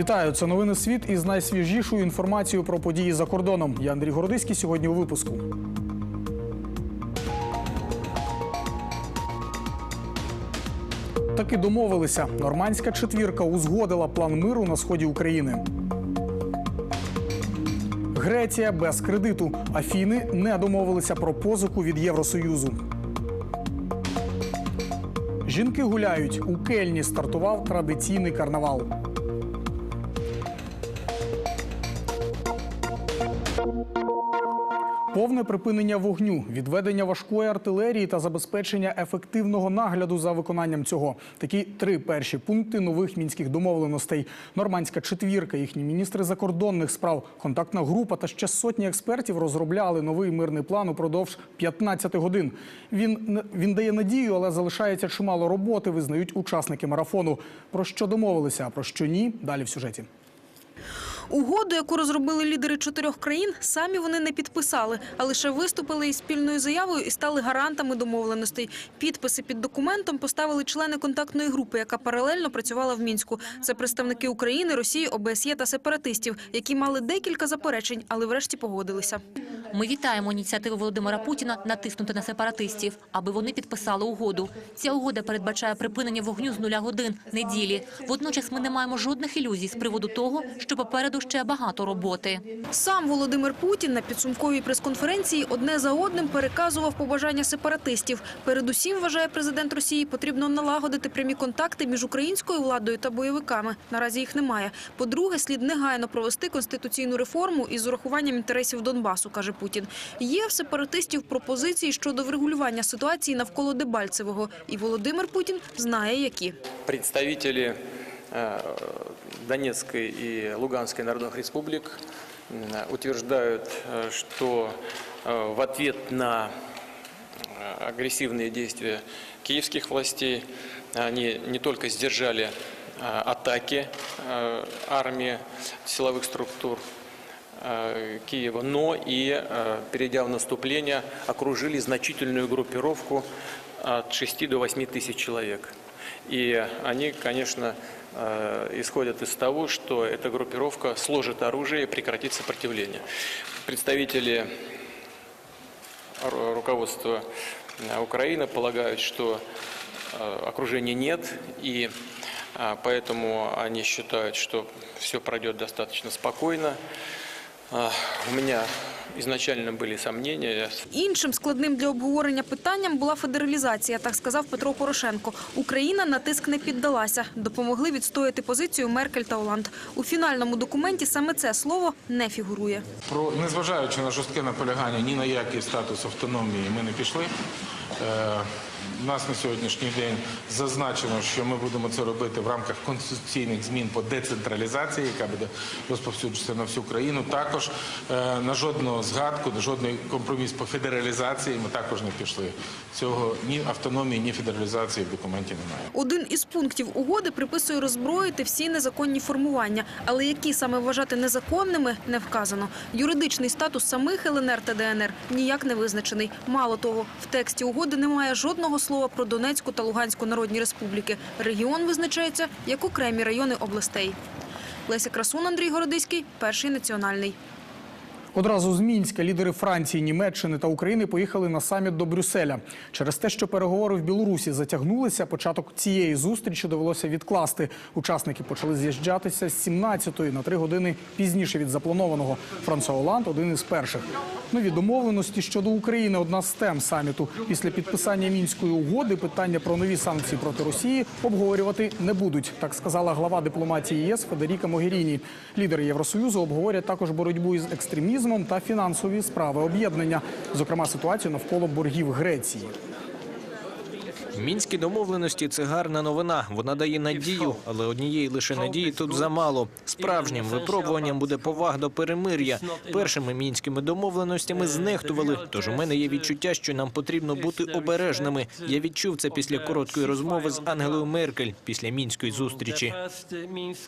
Вітаю, це новини світ із найсвіжішою інформацією про події за кордоном. Я Андрій Городиський. Сьогодні у випуску. Таки домовилися. Нормандська четвірка узгодила план миру на сході України. Греція без кредиту. Афіни не домовилися про позику від Євросоюзу. Жінки гуляють. У Кельні стартував традиційний карнавал. Повне припинення вогню, відведення важкої артилерії та забезпечення ефективного нагляду за виконанням цього. Такі три перші пункти нових мінських домовленостей. Нормандська четвірка, їхні міністри закордонних справ, контактна група та ще сотні експертів розробляли новий мирний план упродовж 15 годин. Він він дає надію, але залишається чимало роботи. Визнають учасники марафону. Про що домовилися, а про що ні? Далі в сюжеті. Угоду, яку розробили лідери чотирьох країн, самі вони не підписали, а лише виступили із спільною заявою і стали гарантами домовленостей. Підписи під документом поставили члени контактної групи, яка паралельно працювала в мінську. Це представники України, Росії, ОБСЄ та сепаратистів, які мали декілька заперечень, але врешті погодилися. Ми вітаємо ініціативу Володимира Путіна натиснути на сепаратистів, аби вони підписали угоду. Ця угода передбачає припинення вогню з нуля годин неділі. Водночас ми не маємо жодних ілюзій з приводу того, що попереду ще багато роботи. Сам Володимир Путін на підсумковій прес-конференції одне за одним переказував побажання сепаратистів. Передусім, вважає президент Росії, потрібно налагодити прямі контакти між українською владою та бойовиками. Наразі їх немає. По-друге, слід негайно провести конституційну реформу із урахуванням інтересів Донбасу, каже Путін. Є в сепаратистів пропозиції щодо врегулювання ситуації навколо Дебальцевого. І Володимир Путін знає, які. представители э, Донецкой и Луганской народных республик м, утверждают, э, что э, в ответ на э, агрессивные действия киевских властей они не только сдержали э, атаки э, армии силовых структур э, Киева, но и, э, перейдя в наступление, окружили значительную группировку от 6 до 8 тысяч человек. И они, конечно, э, исходят из того, что эта группировка сложит оружие и прекратит сопротивление. Представители ру- руководства э, Украины полагают, что э, окружения нет, и э, поэтому они считают, что все пройдет достаточно спокойно. У меня изначально были сомнения. Іншим складним для обговорення питанням була федералізація, так сказав Петро Порошенко. Україна на тиск не піддалася. Допомогли відстояти позицію Меркель та Оланд. У фінальному документі саме це слово не фігурує. Про незважаючи на жорстке наполягання ні на який статус автономії, ми не пішли. У нас на сьогоднішній день зазначено, що ми будемо це робити в рамках конституційних змін по децентралізації, яка буде розповсюджуватися на всю країну. Також е, на жодного згадку, на жодний компроміс по федералізації ми також не пішли. Цього ні автономії, ні федералізації в документі немає. Один із пунктів угоди приписує роззброїти всі незаконні формування, але які саме вважати незаконними не вказано. Юридичний статус самих ЛНР та ДНР ніяк не визначений. Мало того, в тексті угоди немає жодного слова про Донецьку та Луганську народні республіки. Регіон визначається як окремі райони областей. Леся Красун, Андрій Городиський, перший національний. Одразу з Мінська лідери Франції, Німеччини та України поїхали на саміт до Брюсселя. Через те, що переговори в Білорусі затягнулися, початок цієї зустрічі довелося відкласти. Учасники почали з'їжджатися з 17-ї на три години пізніше від запланованого. Франсуа Оланд – один із перших. Нові домовленості щодо України – одна з тем саміту. Після підписання мінської угоди питання про нові санкції проти Росії обговорювати не будуть. Так сказала глава дипломатії ЄС Федеріка Могеріні. Лідери Євросоюзу обговорять також боротьбу із екстремізмом та фінансові справи об'єднання, зокрема ситуацію навколо боргів Греції. Мінські домовленості це гарна новина. Вона дає надію, але однієї лише надії тут замало. Справжнім випробуванням буде повага до перемир'я. Першими мінськими домовленостями знехтували. Тож у мене є відчуття, що нам потрібно бути обережними. Я відчув це після короткої розмови з Ангелою Меркель після мінської зустрічі.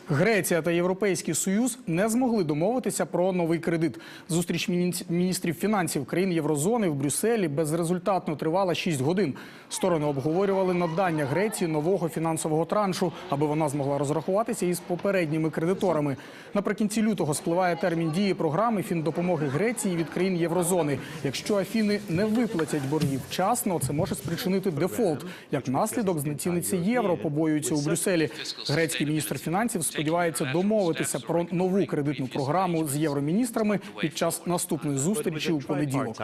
Греція та Європейський Союз не змогли домовитися про новий кредит. Зустріч міністрів фінансів країн Єврозони в Брюсселі безрезультатно тривала 6 годин. Сторони обговорювали обговорювали надання Греції нового фінансового траншу, аби вона змогла розрахуватися із попередніми кредиторами. Наприкінці лютого спливає термін дії програми фіндопомоги Греції від країн єврозони. Якщо Афіни не виплатять боргів вчасно, це може спричинити дефолт. Як наслідок знеціниться євро, побоюються у Брюсселі. Грецький міністр фінансів сподівається домовитися про нову кредитну програму з євроміністрами під час наступної зустрічі у понеділок.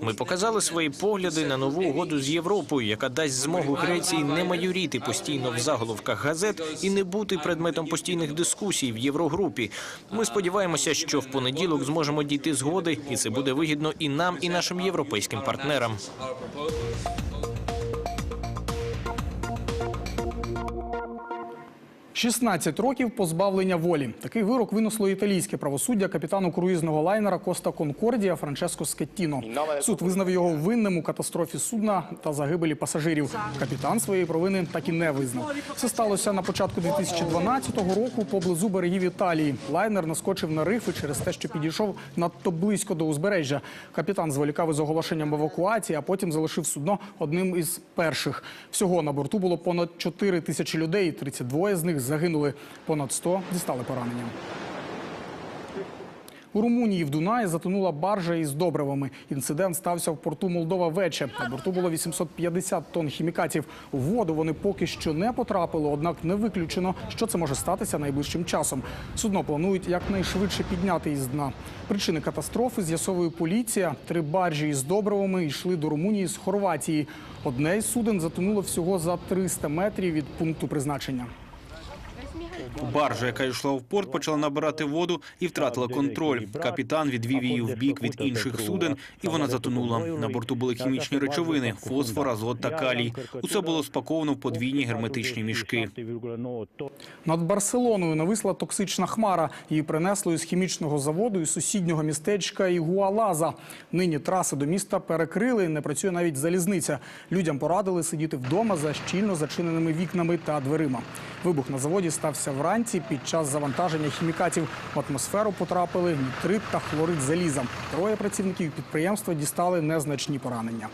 Ми показали свої погляди на нову угоду з Європою, яка дасть змогу Греції не майоріти постійно в заголовках газет і не бути предметом постійних дискусій в Єврогрупі. Ми сподіваємося, що в понеділок зможемо дійти згоди, і це буде вигідно і нам, і нашим європейським партнерам. 16 років позбавлення волі. Такий вирок винесло італійське правосуддя капітану круїзного лайнера Коста Конкордія Франческо Скеттіно. Суд визнав його винним у катастрофі судна та загибелі пасажирів. Капітан своєї провини так і не визнав. Це сталося на початку 2012 року поблизу берегів Італії. Лайнер наскочив на рифи через те, що підійшов надто близько до узбережжя. Капітан зволікав із оголошенням евакуації, а потім залишив судно одним із перших. Всього на борту було понад 4 тисячі людей. 32 з них загинули. Понад 100 дістали поранення. У Румунії в Дунаї затонула баржа із добривами. Інцидент стався в порту Молдова Вече. На борту було 850 тонн хімікатів. У воду вони поки що не потрапили, однак не виключено, що це може статися найближчим часом. Судно планують якнайшвидше підняти із дна. Причини катастрофи з'ясовує поліція. Три баржі із добривами йшли до Румунії з Хорватії. Одне із суден затонуло всього за 300 метрів від пункту призначення. Баржа, яка йшла в порт, почала набирати воду і втратила контроль. Капітан відвів її в бік від інших суден, і вона затонула. На борту були хімічні речовини: фосфор, азот та калій. Усе було спаковано в подвійні герметичні мішки. Над Барселоною нависла токсична хмара. Її принесло із хімічного заводу і сусіднього містечка Ігуалаза. Нині траси до міста перекрили, не працює навіть залізниця. Людям порадили сидіти вдома за щільно зачиненими вікнами та дверима. Вибух на заводі стався вранці під час завантаження хімікатів. В атмосферу потрапили нітрит та хлорид заліза. Троє працівників підприємства дістали незначні поранення.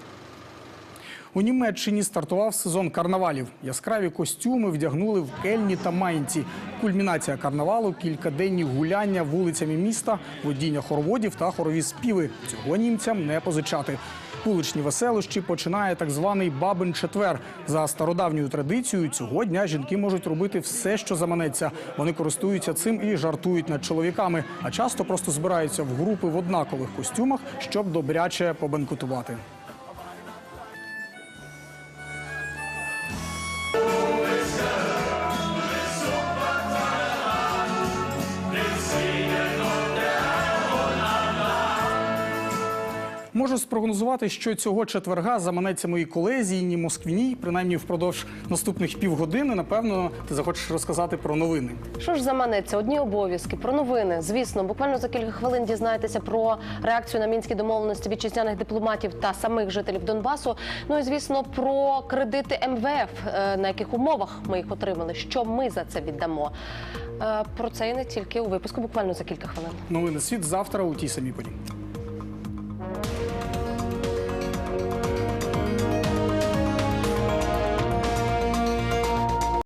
У Німеччині стартував сезон карнавалів. Яскраві костюми вдягнули в Кельні та Майнці. Кульмінація карнавалу кількаденні гуляння вулицями міста, водіння хороводів та хорові співи. Цього німцям не позичати. Вуличні веселощі починає так званий бабин четвер. За стародавньою традицією цього дня жінки можуть робити все, що заманеться. Вони користуються цим і жартують над чоловіками, а часто просто збираються в групи в однакових костюмах, щоб добряче побанкутувати. Можу спрогнозувати, що цього четверга заманеться моїй колезі Інні Москвіній, принаймні впродовж наступних півгодини. Напевно, ти захочеш розказати про новини. Що ж заманеться? Одні обов'язки про новини. Звісно, буквально за кілька хвилин дізнаєтеся про реакцію на мінські домовленості вітчизняних дипломатів та самих жителів Донбасу. Ну і звісно, про кредити МВФ, е, на яких умовах ми їх отримали. Що ми за це віддамо? Е, Про це і не тільки у випуску, буквально за кілька хвилин. Новини світ завтра у тій самій порі.